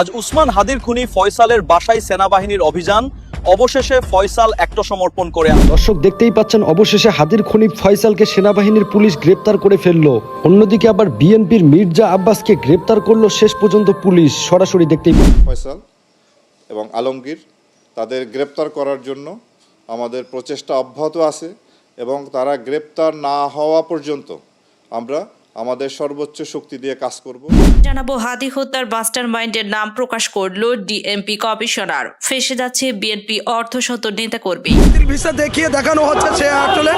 আজ উসমান হাদির খুনি ফয়সালের বাসায় সেনাবাহিনীর অভিযান। অবশেষে ফয়সাল আত্মসমর্পণ করে। দর্শক দেখতেই পাচ্ছেন অবশেষে হাদির খনিফ ফয়সালকে সেনাবাহিনীর পুলিশ গ্রেপ্তার করে ফেলল। অন্যদিকে আবার বিএনপির মির্জা আব্বাসকে গ্রেপ্তার করল শেষ পর্যন্ত পুলিশ। সরাসরি দেখতেই ফয়সাল এবং আলমগীর তাদের গ্রেপ্তার করার জন্য আমাদের প্রচেষ্টা অব্যাহত আছে এবং তারা গ্রেপ্তার না হওয়া পর্যন্ত আমরা আমাদের সর্বোচ্চ শক্তি দিয়ে কাজ করব। জানাব হাদি হত্যার মাস্টার মাইন্ডের নাম প্রকাশ করল ডিএমপি কমিশনার। ফেসে যাচ্ছে বিএনপি অর্ধশত নেতাকর্মী। ব্যক্তির ভিসা দেখিয়ে দেখানো হচ্ছে সে আসলে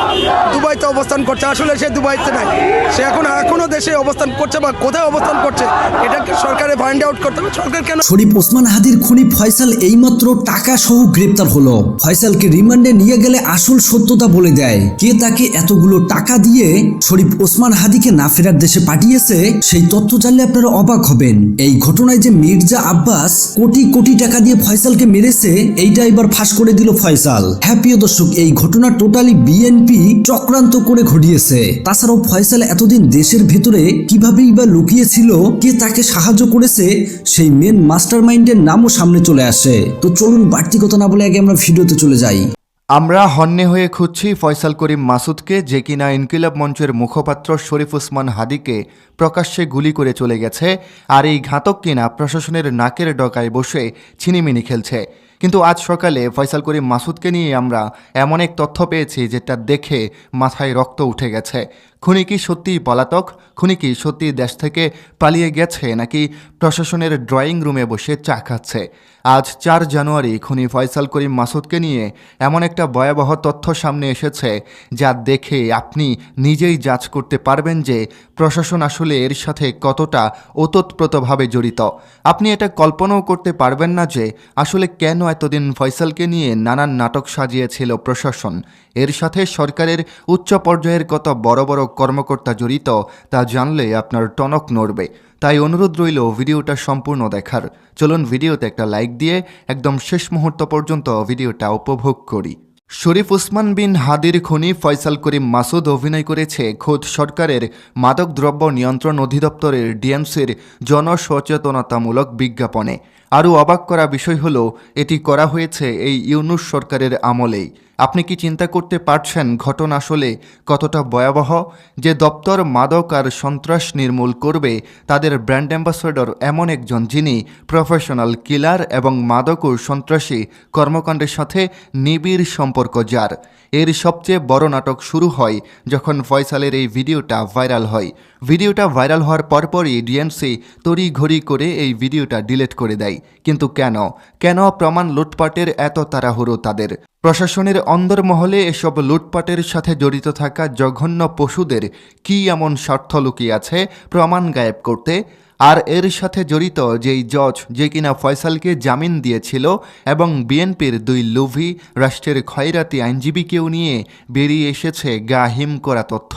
দুবাইতে অবস্থান করছে। আসলে সে দুবাইতে নাই। সে এখন এখনও দেশে অবস্থান করছে বা কোথায় অবস্থান করছে এটা কি সরকারে ফাইন্ড আউট করতে হবে? সরকার কেন শরীফ ওসমান হাদির খুনি ফয়সাল এইমাত্র টাকা সহ গ্রেপ্তার হলো। ফয়সালকে রিমান্ডে নিয়ে গেলে আসল সত্যতা বলে দেয়। কে তাকে এতগুলো টাকা দিয়ে শরীফ ওসমান হাদিকে না ফেরার দেশে পাঠিয়েছে সেই তথ্য জানলে আপনারা অবাক হবেন। এই ঘটনায় যে মির্জা আব্বাস কোটি কোটি টাকা দিয়ে ফয়সালকে মেরেছে, এইটা এবার ফাঁস করে দিল ফয়সাল। হ্যাঁ প্রিয় দর্শক, এই ঘটনা টোটালি বিএনপি চক্রান্ত করে ঘটিয়েছে। তাছাড়াও ফয়সাল এতদিন দেশের ভেতরে কিভাবেই বা লুকিয়েছিল, কে তাকে সাহায্য করেছে, সেই মেন মাস্টার মাইন্ডের নামও সামনে চলে আসে। তো চলুন বাড়তি কথা না বলে আগে আমরা ভিডিওতে চলে যাই। আমরা হন্যে হয়ে খুঁজছি ফয়সাল করিম মাসুদকে, যে কিনা ইনকিলাব মঞ্চের মুখপাত্র শরীফ উসমান হাদিকে প্রকাশ্যে গুলি করে চলে গেছে, আর এই ঘাতক কিনা প্রশাসনের নাকের ডকায় বসে ছিনিমিনি খেলছে। কিন্তু আজ সকালে ফয়সাল করিম মাসুদকে নিয়ে আমরা এমন এক তথ্য পেয়েছি যেটা দেখে মাথায় রক্ত উঠে গেছে। খুনি কি সত্যিই পলাতক? খুনি কি সত্যি দেশ থেকে পালিয়ে গেছে নাকি প্রশাসনের ড্রয়িং রুমে বসে চা খাচ্ছে? আজ চার জানুয়ারি খুনি ফয়সাল করিম মাসুদকে নিয়ে এমন একটা ভয়াবহ তথ্য সামনে এসেছে যা দেখে আপনি নিজেই যাচ করতে পারবেন যে প্রশাসন আসলে এর সাথে কতটা ওতপ্রোতভাবে জড়িত। আপনি এটা কল্পনাও করতে পারবেন না যে আসলে কেন এতদিন ফয়সালকে নিয়ে নানান নাটক সাজিয়েছিল প্রশাসন। এর সাথে সরকারের উচ্চ পর্যায়ের কত বড় বড় কর্মকর্তা জড়িত, তা জানলে আপনার টনক নড়বে। তাই অনুরোধ রইল ভিডিওটা সম্পূর্ণ দেখার। চলুন ভিডিওতে একটা লাইক দিয়ে একদম শেষ মুহূর্ত পর্যন্ত ভিডিওটা উপভোগ করি। শরীফ উসমান বিন হাদির খনি ফয়সাল করিম মাসুদ অভিনয় করেছে খোদ সরকারের মাদক দ্রব্য নিয়ন্ত্রণ অধিদপ্তরের ডিএমসির জনসচেতনতামূলক বিজ্ঞাপনে। আরও অবাক করা বিষয় হল এটি করা হয়েছে এই ইউনুস সরকারের আমলেই। আপনি কি চিন্তা করতে পারছেন ঘটনা আসলে কতটা ভয়াবহ? যে দপ্তর মাদক আর সন্ত্রাস নির্মূল করবে, তাদের ব্র্যান্ড অ্যাম্বাসেডর এমন একজন যিনি প্রফেশনাল কিলার এবং মাদক ও সন্ত্রাসী কর্মকাণ্ডের সাথে নিবিড় সম্পর্ক যার। এর সবচেয়ে বড় নাটক শুরু হয় যখন ফয়সালের এই ভিডিওটা ভাইরাল হয়। ভিডিওটা ভাইরাল হওয়ার পরপরই ডিএমসি তড়িঘড়ি করে এই ভিডিওটা ডিলিট করে দেয়। কিন্তু কেন? কেন প্রমাণ লুটপাটের এত তাড়াহুড়ো তাদের? প্রশাসনের অন্দরমহলে এসব লুটপাটের সাথে জড়িত থাকা জঘন্য পশুদের কি এমন স্বার্থ লুকিয়ে আছে প্রমাণ গায়েব করতে? আর এর সাথে জড়িত যেই জজ যে কিনা ফয়সালকে জামিন দিয়েছিল এবং বিএনপির দুই লুভি, রাষ্ট্রের খয়রাতি আইনজীবীকেও নিয়ে বেরিয়ে এসেছে গা হিম করা তথ্য।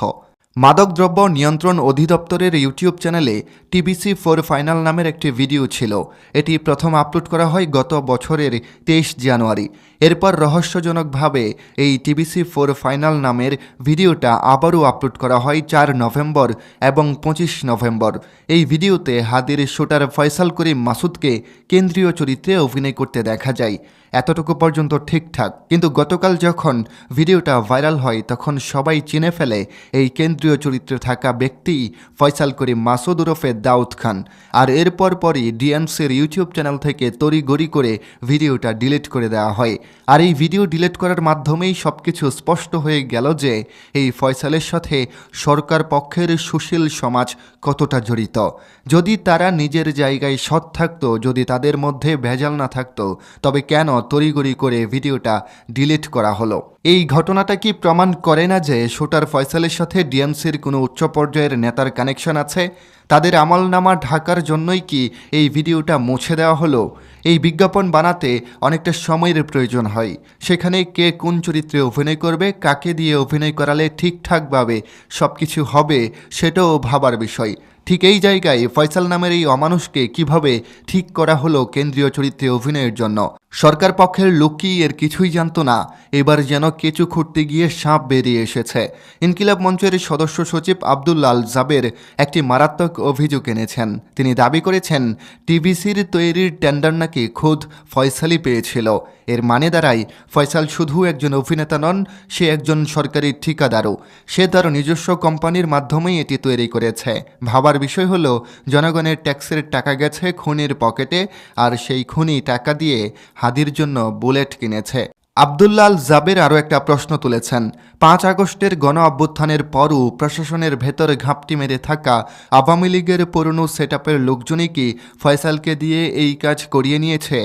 মাদকদ্রব্য নিয়ন্ত্রণ অধিদপ্তরের ইউটিউব চ্যানেলে টিবিসি ফোর ফাইনাল নামের একটি ভিডিও ছিল। এটি প্রথম আপলোড করা হয় গত বছরের তেইশ জানুয়ারি। এরপর রহস্যজনকভাবে এই টিবিসি ফোর ফাইনাল নামের ভিডিওটা আবারও আপলোড করা হয় চার নভেম্বর এবং পঁচিশ নভেম্বর। এই ভিডিওতে হাদির শুটার ফয়সাল করিম মাসুদকে কেন্দ্রীয় চরিত্রে অভিনয় করতে দেখা যায়। এতটুকু পর্যন্ত ঠিকঠাক। কিন্তু গতকাল যখন ভিডিওটা ভাইরাল হয়, তখন সবাই চিনে ফেলে এই কেন্দ্রীয় চরিত্রে থাকা ব্যক্তি ফয়সাল করিম মাসুদ ওরফে দাউদ খান। আর এরপর পরই ডিএমসির ইউটিউব চ্যানেল থেকে তড়িগড়ি করে ভিডিওটা ডিলিট করে দেওয়া হয়। আর এই ভিডিও ডিলিট করার মাধ্যমেই সব কিছু স্পষ্ট হয়ে গেল যে এই ফয়সালের সাথে সরকার পক্ষের সুশীল সমাজ কতটা জড়িত। যদি তারা নিজের জায়গায় সৎ থাকতো, যদি তাদের মধ্যে ভেজাল না থাকতো, তবে কেন তড়িগড়ি করে ভিডিওটা ডিলিট করা হলো। এই ঘটনাটা কি প্রমাণ করে না যে শুটার ফয়সালের সাথে ডিএমসির কোনো উচ্চ পর্যায়ের নেতার কানেকশন আছে? তাদের আমলনামা ঢাকার জন্যই কি এই ভিডিওটা মুছে দেওয়া হলো? এই বিজ্ঞাপন বানাতে অনেকটা সময়ের প্রয়োজন হয়। সেখানে কে কোন চরিত্রে অভিনয় করবে, কাকে দিয়ে অভিনয় করালে ঠিকঠাকভাবে সব কিছু হবে, সেটাও ভাবার বিষয়। ঠিক এই জায়গায় ফয়সাল নামের এই অমানুষকে কীভাবে ঠিক করা হলো কেন্দ্রীয় চরিত্রে অভিনয়ের জন্য? সরকার পক্ষের লোকই এর কিছুই জানতো না। এবার যেন কেঁচু খুঁড়তে গিয়ে সাপ বেরিয়ে এসেছে। ইনকিলাব মঞ্চের সদস্য সচিব আব্দুল্লাল জাবের একটি মারাত্মক অভিযোগ এনেছেন। তিনি দাবি করেছেন টিভিসির তৈরির টেন্ডার নাকি খুদ ফয়সালই পেয়েছিল। এর মানে দাঁড়ায়, ফয়সাল শুধু একজন অভিনেতা নন, সে একজন সরকারি ঠিকাদারও। সে তার নিজস্ব কোম্পানির মাধ্যমেই এটি তৈরি করেছে। ভাবার বিষয় হলো, জনগণের ট্যাক্সের টাকা গেছে খুনির পকেটে আর সেই খুনি টাকা দিয়ে হাদির জন্য বুলেট কিনেছে। আবদুল্লাল জাবের আরও একটা প্রশ্ন তুলেছেন। পাঁচ আগস্টের গণ অভ্যুত্থানের পরও প্রশাসনের ভেতর ঘাপটি মেরে থাকা আওয়ামী লীগের পুরনো সেট আপের লোকজনই কি ফয়সালকে দিয়ে এই কাজ করিয়ে নিয়েছে?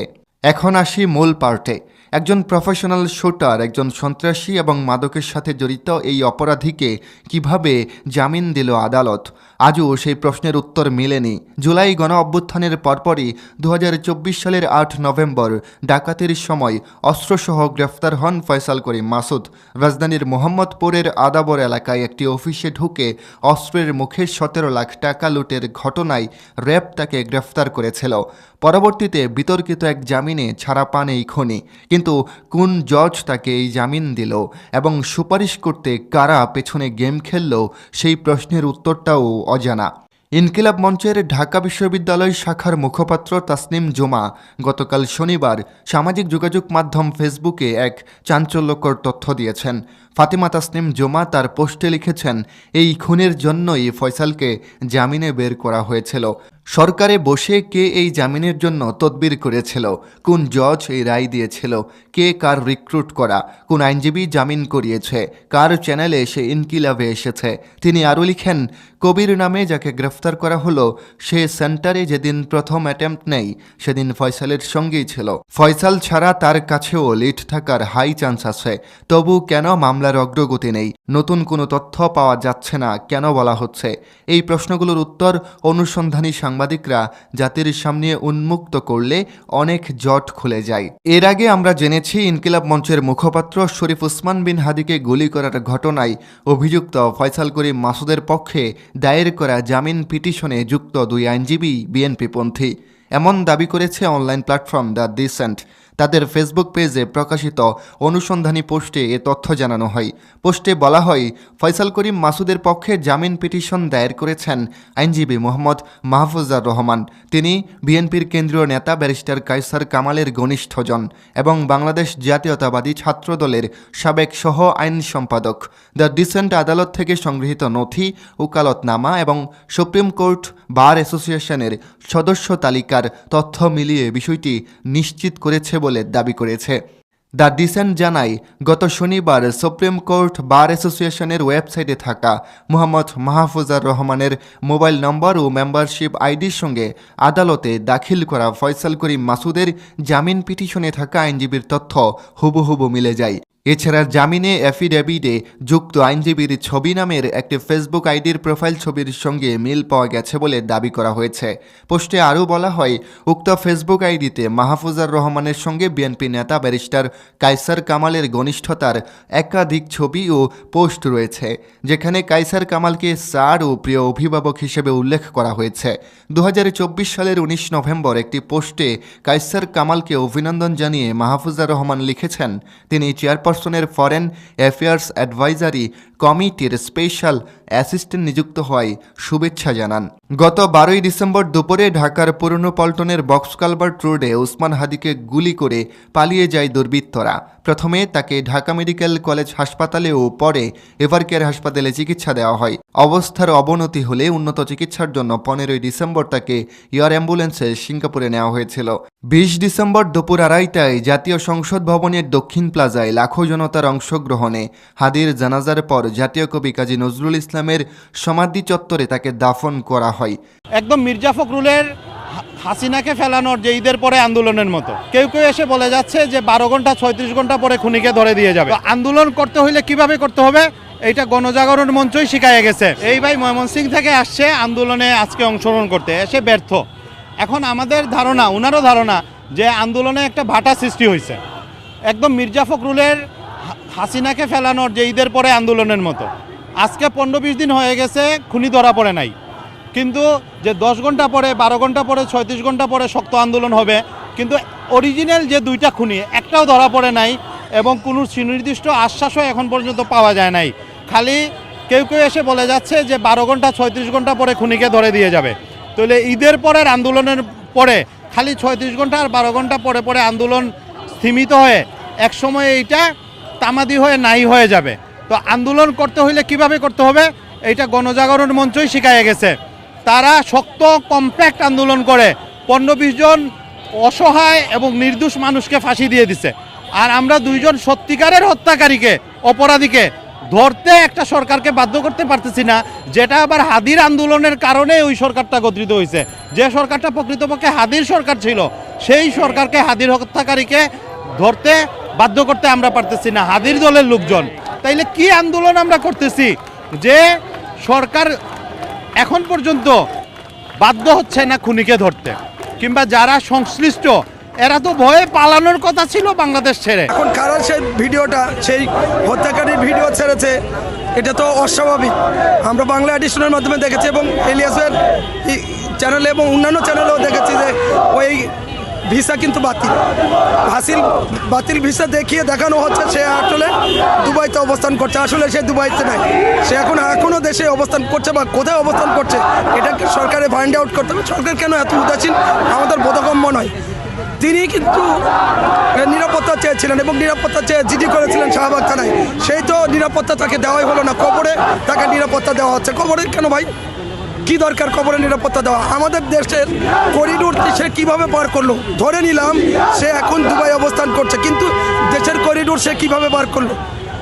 এখন আসি মূল পার্টে। একজন প্রফেশনাল শুটার একজন সন্ত্রাসী এবং মাদকের সাথে জড়িত এই অপরাধীকে কীভাবে জামিন দিল আদালত? আজও সেই প্রশ্নের উত্তর মেলেনি। জুলাই গণ অভ্যুত্থানের পরপরই দু হাজার চব্বিশ সালের আট নভেম্বর ডাকাতির সময় অস্ত্রসহ গ্রেফতার হন ফয়সাল করিম মাসুদ। রাজধানীর মোহাম্মদপুরের আদাবর এলাকায় একটি অফিসে ঢুকে অস্ত্রের মুখে সতেরো লাখ টাকা লুটের ঘটনায় র্যাব তাকে গ্রেফতার করেছিল। পরবর্তীতে বিতর্কিত এক জামিনে ছাড়া পান এই খনি। কিন্তু কোন জজ তাকে এই জামিন দিল এবং সুপারিশ করতে কারা পেছনে গেম খেলল সেই প্রশ্নের উত্তরটাও অজানা। ইনকিলাব মঞ্চের ঢাকা বিশ্ববিদ্যালয় শাখার মুখপাত্র তাসনিম জোমা গতকাল শনিবার সামাজিক যোগাযোগ মাধ্যম ফেসবুকে এক চাঞ্চল্যকর তথ্য দিয়েছেন। ফাতিমা তাসনিম জোমা তার পোস্টে লিখেছেন, এই খুনের জন্যই ফয়সালকে জামিনে বের করা হয়েছিল। সরকারে বসে কে এই জামিনের জন্য তদবির করেছিল? কোন জজ এই রায় দিয়েছিল? কে কার রিক্রুট করা? কোন আইনজীবী জামিন করিয়েছে? কার চ্যানেলে সে ইনকিলাভে এসেছে? তিনি আরও লিখেন, কবির নামে যাকে গ্রেফতার করা হলো, সে সেন্টারে যেদিন প্রথম অ্যাটেম্প্ট নেই, সেদিন ফয়সালের সঙ্গেই ছিল। ফয়সাল ছাড়া তার কাছেও লিড থাকার হাই চান্স আছে। তবু কেন মামলার অগ্রগতি নেই? নতুন কোনো তথ্য পাওয়া যাচ্ছে না, কেন বলা হচ্ছে? এই প্রশ্নগুলোর উত্তর অনুসন্ধানী সাংবাদিকরা জাতির সামনে উন্মুক্ত করলে অনেক জট খুলে যায়। এর আগে আমরা জেনেছি ইনকিলাব মঞ্চের মুখপাত্র শরীফ উসমান বিন হাদিকে গুলি করার ঘটনায় অভিযুক্ত ফয়সাল করিম মাসুদের পক্ষে দায়ের করা জামিন পিটিশনে যুক্ত দুই আইনজীবী বিএনপিপন্থী এমন দাবি করেছে অনলাইন প্ল্যাটফর্ম দ্য ডিসেন্ট। তাদের ফেসবুক পেজে প্রকাশিত অনুসন্ধানী পোস্টে এ তথ্য জানানো হয়। পোস্টে বলা হয়, ফয়সাল করিম মাসুদের পক্ষে জামিন পিটিশন দায়ের করেছেন আইনজীবী মোহাম্মদ মাহফুজার রহমান। তিনি বিএনপির কেন্দ্রীয় নেতা ব্যারিস্টার কাইসার কামালের ঘনিষ্ঠজন এবং বাংলাদেশ জাতীয়তাবাদী ছাত্রদলের সাবেক সহ আইন সম্পাদক। দ্য ডিসেন্ট আদালত থেকে সংগৃহীত নথি, ওকালতনামা এবং সুপ্রিম কোর্ট বার অ্যাসোসিয়েশনের সদস্য তালিকার তথ্য মিলিয়ে বিষয়টি নিশ্চিত করেছে বলে দাবি করেছে। দ্য ডিসেন্ট জানায়, গত শনিবার সুপ্রিম কোর্ট বার অ্যাসোসিয়েশনের ওয়েবসাইটে থাকা মোহাম্মদ মাহফুজার রহমানের মোবাইল নম্বর ও মেম্বারশিপ আইডির সঙ্গে আদালতে দাখিল করা ফয়সাল করিম মাসুদের জামিন পিটিশনে থাকা আইনজীবীর তথ্য হুবহুবু মিলে যায়। এছাড়া জামিনে অ্যাফিডেভিটে যুক্ত আইনজীবীর ছবি নামের একটি ফেসবুক আইডির প্রোফাইল ছবির সঙ্গে মিল পাওয়া গেছে বলে দাবি করা হয়েছে। পোস্টে আরও বলা হয়, উক্ত ফেসবুক আইডিতে মাহফুজার রহমানের সঙ্গে বিএনপি নেতা ব্যারিস্টার কাইসার কামালের ঘনিষ্ঠতার একাধিক ছবি ও পোস্ট রয়েছে, যেখানে কাইসার কামালকে স্যার ও প্রিয় অভিভাবক হিসেবে উল্লেখ করা হয়েছে। দু হাজার চব্বিশ সালের উনিশ নভেম্বর একটি পোস্টে কাইসার কামালকে অভিনন্দন জানিয়ে মাহফুজার রহমান লিখেছেন, তিনি চেয়ারপারসনের ফরেন অ্যাফেয়ার্স অ্যাডভাইজারি কমিটির স্পেশাল অ্যাসিস্ট্যান্ট নিযুক্ত হওয়ায় শুভেচ্ছা জানান। গত বারোই ডিসেম্বর দুপুরে ঢাকার পুরনো পল্টনের বক্স কালভার্ট রোডে ওসমান হাদিকে গুলি করে পালিয়ে যায় দুর্বৃত্তরা। প্রথমে তাকে ঢাকা মেডিকেল কলেজ হাসপাতালে ও পরে এভারকেয়ার হাসপাতালে চিকিৎসা দেওয়া হয়। অবস্থার অবনতি হলে উন্নত চিকিৎসার জন্য পনেরোই ডিসেম্বর তাকে এয়ার অ্যাম্বুলেন্সে সিঙ্গাপুরে নেওয়া হয়েছিল। বিশ ডিসেম্বর দুপুর আড়াইটায় জাতীয় সংসদ ভবনের দক্ষিণ প্লাজায় লাখো জনতার অংশগ্রহণে হাদির জানাজার পর জাতীয় কবি কাজী নজরুল ইসলামের সমাধি চত্বরে তাকে দাফন করা হয়। একদম মির্জা ফখরুলের হাসিনাকে ফেলানোর যে ঈদের পরে আন্দোলনের মতো। কেউ কেউ এসে বলে যাচ্ছে যে বারো ঘণ্টা, ছয়ত্রিশ ঘণ্টা পরে খুনিকে ধরে দিয়ে যাবে। আন্দোলন করতে হইলে কীভাবে করতে হবে? এইটা গণজাগরণ মঞ্চই শিখাইয়া গেছে। এই ভাই ময়মনসিং থেকে আসছে আন্দোলনে আজকে অংশগ্রহণ করতে। এসে ব্যর্থ। এখন আমাদের ধারণা ওনারও ধারণা যে আন্দোলনে একটা ভাটা সৃষ্টি হয়েছে একদম মির্জা ফখরুলের হাসিনাকে ফেলানোর যে ঈদের পরে আন্দোলনের মতো। আজকে পনেরো বিশ দিন হয়ে গেছে, খুনি ধরা পড়ে নাই। কিন্তু যে দশ ঘণ্টা পরে, বারো ঘণ্টা পরে, ছয়ত্রিশ ঘণ্টা পরে শক্ত আন্দোলন হবে, কিন্তু অরিজিনাল যে দুইটা খুনি, একটাও ধরা পড়ে নাই এবং কোনো সুনির্দিষ্ট আশ্বাসও এখন পর্যন্ত পাওয়া যায় নাই। খালি কেউ কেউ এসে বলে যাচ্ছে যে বারো ঘণ্টা, ছয়ত্রিশ ঘণ্টা পরে খুনিকে ধরে দিয়ে যাবে। তাহলে ঈদের পরের আন্দোলনের পরে খালি ছয়ত্রিশ ঘণ্টা আর বারো ঘণ্টা পরে পরে আন্দোলন স্থিমিত হয়ে, এক সময় এইটা তামাদি হয়ে নাই হয়ে যাবে। তো আন্দোলন করতে হইলে কীভাবে করতে হবে? এইটা গণজাগরণ মঞ্চই শিখাইয়ে গেছে। তারা শক্ত, কম্প্যাক্ট আন্দোলন করে। পনেরো বিশ জন অসহায় এবং নির্দোষ মানুষকে ফাঁসি দিয়ে দিছে। আর আমরা দুইজন সত্যিকারের হত্যাকারীকে, অপরাধীকে ধরতে একটা সরকারকে বাধ্য করতে পারতেছি না, যেটা আবার হাদির আন্দোলনের কারণে ওই সরকারটা গঠিত হয়েছে যে সরকারটা প্রকৃতপক্ষে হাদির সরকার ছিল, সেই সরকারকে, হাদির হত্যাকারীকে ধরতে বাধ্য করতে আমরা পারতেছি না। হাদির দলের লোকজন। তাইলে কি আন্দোলন আমরা করতেছি? যে সরকার এখন পর্যন্ত বাধ্য হচ্ছে না খুনিকে ধরতে। কিংবা যারা সংশ্লিষ্ট, এরা তো ভয়ে পালানোর কথা ছিল বাংলাদেশ ছেড়ে। এখন কারা সেই ভিডিওটা, সেই হত্যাকারীর ভিডিও ছেড়েছে, এটা তো অস্বাভাবিক। আমরা বাংলা এডিশনের মাধ্যমে দেখেছি এবং এলিয়াসের চ্যানেলে এবং অন্যান্য চ্যানেলেও দেখেছি যে ওই ভিসা কিন্তু বাতিল। হাসিল বাতিল ভিসা দেখিয়ে দেখানো হচ্ছে সে আসলে দুবাইতে অবস্থান করছে। আসলে সে দুবাইতে নাই। সে এখন এখনও দেশে অবস্থান করছে বা কোথায় অবস্থান করছে এটাকে সরকারে ফাইন্ড আউট করতে হবে। সরকার কেন এত উদাসীন? আমাদের বোধগম্য নয়। তিনি কিন্তু নিরাপত্তা চেয়েছিলেন এবং নিরাপত্তা চেয়ে জিডি করেছিলেন শাহবাগ থানায়। সেই তো নিরাপত্তা তাকে দেওয়াই হলো না। কবরে তাকে নিরাপত্তা দেওয়া হচ্ছে। কবরে কেন ভাই? কি দরকার কবরে নিরাপত্তা দেওয়া? আমাদের দেশের করিডোর সে কীভাবে পার করল? ধরে নিলাম, সে এখন দুবাই অবস্থান করছে, কিন্তু দেশের করিডোর সে কীভাবে পার করল?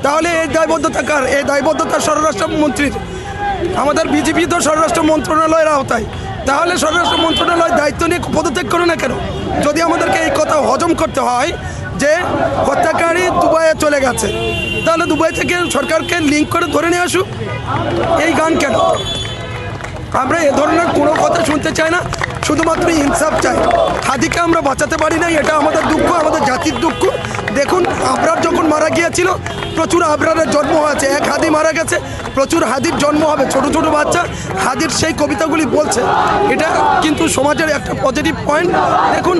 তাহলে এই দায়বদ্ধতা কার? এই দায়বদ্ধতা স্বরাষ্ট্রমন্ত্রীর আমাদের বিজেপি তো স্বরাষ্ট্র মন্ত্রণালয়ের আওতায়। তাহলে স্বরাষ্ট্র মন্ত্রণালয় দায়িত্ব নিয়ে পদত্যাগ করে না কেন? যদি আমাদেরকে এই কথা হজম করতে হয় যে হত্যাকারী দুবাইয়ে চলে গেছে, তাহলে দুবাই থেকে সরকারকে লিঙ্ক করে ধরে নিয়ে আসুক। এই গান কেন? আমরা এ ধরনের কোনো কথা শুনতে চাই না, শুধুমাত্র ইনসাফ চাই। খাদিকে আমরা বাঁচাতে পারি না এটা আমাদের দুঃখ, আমাদের জাতির দুঃখ। দেখুন আপনার যখন মারা গিয়েছিল। প্রচুর আবরারের জন্ম হয়েছে। এক হাদি মারা গেছে। প্রচুর হাদির জন্ম হবে। ছোট ছোট বাচ্চা। হাদির সেই কবিতাগুলি বলছে। এটা কিন্তু সমাজের একটা পজিটিভ পয়েন্ট দেখুন,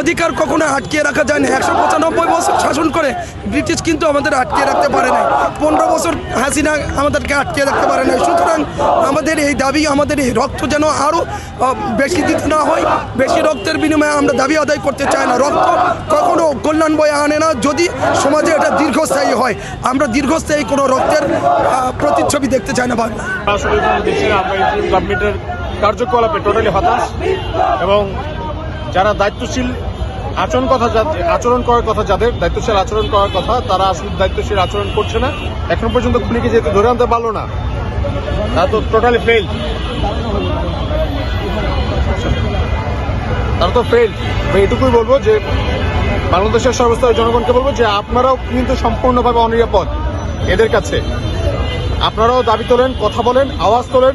অধিকার কখনো আটকিয়ে রাখা যায় না একশো পঁচানব্বই বছর শাসন করে ব্রিটিশ কিন্তু আমাদের আটকে রাখতে পারে না পনেরো বছর হাসিনা আমাদেরকে আটকে রাখতে পারে না সুতরাং আমাদের এই দাবি, আমাদের এই রক্ত যেন আরও বেশি দিতে না হয়, বেশি রক্তের বিনিময়ে আমরা দাবি আদায় করতে চাই না। রক্ত কখনো কল্যাণ বয়ে আনে না। যদি সমাজে এটা দীর্ঘস্থায়ী হয়। আমরা দীর্ঘস্থায়ী কোনো রক্তের প্রতিচ্ছবি দেখতে চাই না বাংলা গভর্নমেন্টের কার্যকলাপে টোটালি হতাশ এবং যারা দায়িত্বশীল আচরণ কথা আচরণ করার কথা যাদের, দায়িত্বশীল আচরণ করার কথা, তারা আসলে দায়িত্বশীল আচরণ করছে না। এখন পর্যন্ত খুনিকে যেহেতু ধরে আনতে পারল না, তা তো টোটালি ফেল তারা তো ফেল আমি এটুকুই বলব যে বাংলাদেশের সর্বস্তরের জনগণকে বলব যে আপনারাও কিন্তু সম্পূর্ণভাবে অনিরাপদ এদের কাছে। আপনারাও দাবি তোলেন কথা বলেন আওয়াজ তোলেন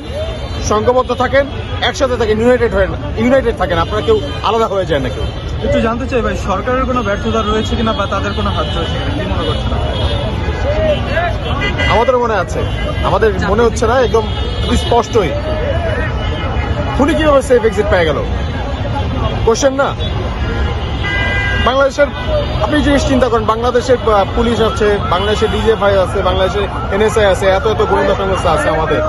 সংঘবদ্ধ থাকেন একসাথে থাকেন ইউনাইটেড হয়ে ইউনাইটেড থাকেন। আপনারা কেউ আলাদা হয়ে যায় না কেউ। একটু জানতে চাই ভাই সরকারের কোনো ব্যর্থতা রয়েছে কিনা বা তাদের কোনো হাত রয়েছে কি মনে করছেন আমাদের মনে আছে। আমাদের মনে হচ্ছে না একদম স্পষ্টই। খুনি কীভাবে সেফ এক্সিট পেয়ে গেল? কোশ্চেন না? বাংলাদেশের, আপনি জিনিস চিন্তা করেন, বাংলাদেশের পুলিশ আছে, বাংলাদেশের ডিজিএফআই আছে, বাংলাদেশের এনএসআই আছে, এত এত গোয়েন্দা সংস্থা আছে আমাদের।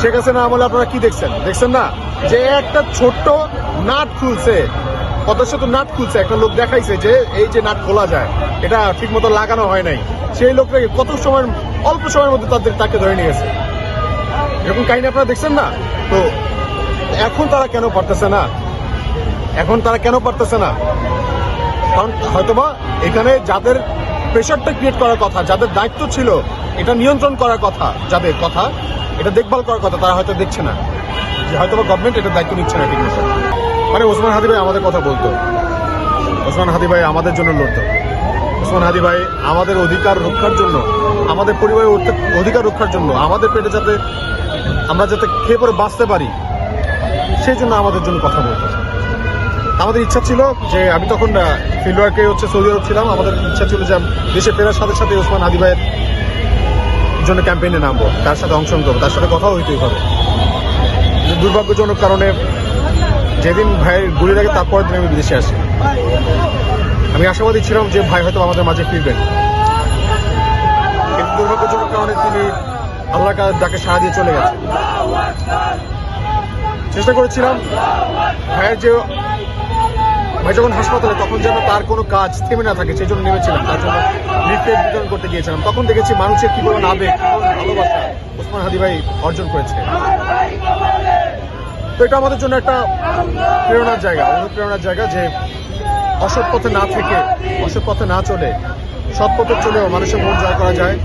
শেখ হাসিনা আমলে আপনারা কি দেখছেন? দেখছেন না? যে একটা ছোট্ট নাট খুলছে পদ্মা সেতু নাট খুলছে, একটা লোক দেখাইছে যে এই যে নাট খোলা যায়, এটা ঠিক মতো লাগানো হয় নাই। সেই লোকটাকে কত সময় অল্প সময়ের মধ্যে তাদের, তাকে ধরে নিয়েছে। এরকম কাহিনী আপনারা দেখছেন না? তো এখন তারা কেন পারতেছে না? এখন তারা কেন পারতেছে না? কারণ হয়তোবা এখানে যাদের প্রেশারটা ক্রিয়েট করার কথা, যাদের দায়িত্ব ছিল, এটা নিয়ন্ত্রণ করার কথা, যাদের কথা, এটা দেখভাল করার কথা, তারা হয়তো দেখছে না। যে হয়তোবা গভর্নমেন্ট এটা দায়িত্ব নিচ্ছে না, ঠিক মতো মানে ওসমান হাদি ভাই আমাদের কথা বলতো। ওসমান হাদি ভাই আমাদের জন্য লড়তো। ওসমান হাদি ভাই আমাদের অধিকার রক্ষার জন্য, আমাদের পরিবারের অধি- অধিকার রক্ষার জন্য, আমাদের পেটে যাতে আমরা যাতে খেয়ে পরে বাঁচতে পারি, সেই জন্য আমাদের জন্য কথা বলতো। আমাদের ইচ্ছা ছিল যে আমি তখন ফিল্ড ওয়ার্কে হচ্ছে সৌদি আরব ছিলাম। আমাদের ইচ্ছা ছিল যে দেশে ফেরার সাথে সাথে ওসমান আদি ভাইয়ের জন্য ক্যাম্পেইনে নামবো, তার সাথে অংশগ্রহণ করব, তার সাথে কথাও হইতেই হবে। দুর্ভাগ্যজনক কারণে যেদিন ভাইয়ের গুলি লাগে তারপরের দিন আমি বিদেশে আসি। আমি আশাবাদী ছিলাম যে ভাই হয়তো আমাদের মাঝে ফিরবেন। কিন্তু দুর্ভাগ্যজনক কারণে তিনি আল্লাহর কাছে ডাকে সাড়া দিয়ে চলে গেছে চেষ্টা করেছিলাম ভাইয়ের যে ভাই, যখন হাসপাতালে, তখন যেন তার কোনো কাজ থেমে না থাকে, সেই জন্য নেমেছিলাম। তার জন্য লিফলেট বিতরণ করতে গিয়েছিলাম। তখন দেখেছি মানুষের কি পরিমাণ আবেগ ভালোবাসা ওসমান হাদি ভাই অর্জন করেছে। তো এটা আমাদের জন্য একটা প্রেরণার জায়গা, অনুপ্রেরণার জায়গা যে অসৎ পথে না থেকে, অসৎ পথে না চলে, সৎ পথে চলেও মানুষের মন জয় করা যায়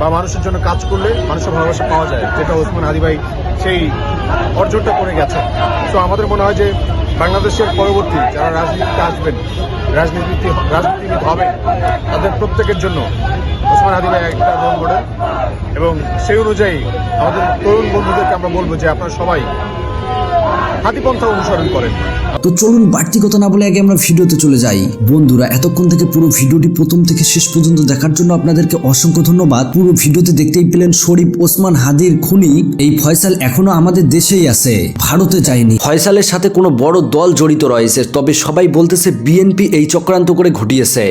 বা মানুষের জন্য কাজ করলে মানুষের ভালোবাসা পাওয়া যায়। যেটা ওসমান হাদি ভাই সেই অর্জনটা করে গেছে তো আমাদের মনে হয় যে বাংলাদেশের পরবর্তী যারা রাজনীতিতে আসবেন রাজনীতি রাজনীতিবিদ হবেন, তাদের প্রত্যেকের জন্য ওসমান হাদি ভাই একটা রোল মডেল এবং সেই অনুযায়ী আমাদের তরুণ বন্ধুদেরকে আমরা বলব যে আপনারা সবাই হাতিপন্থা অনুসরণ করেন। তো চলুন বাড়তি কথা না বলে আগে আমরা ভিডিওতে চলে যাই। বন্ধুরা, এতক্ষণ থেকে পুরো ভিডিওটি প্রথম থেকে শেষ পর্যন্ত দেখার জন্য আপনাদেরকে অসংখ্য ধন্যবাদ। পুরো ভিডিওতে দেখতেই পেলেন শরীফ ওসমান হাদির খুনি। এই ফয়সাল এখনও আমাদের দেশেই আছে। ভারতে যায়নি। ফয়সালের সাথে কোনো বড় দল জড়িত রয়েছে, তবে সবাই বলতেছে বিএনপি এই চক্রান্ত করে ঘটিয়েছে।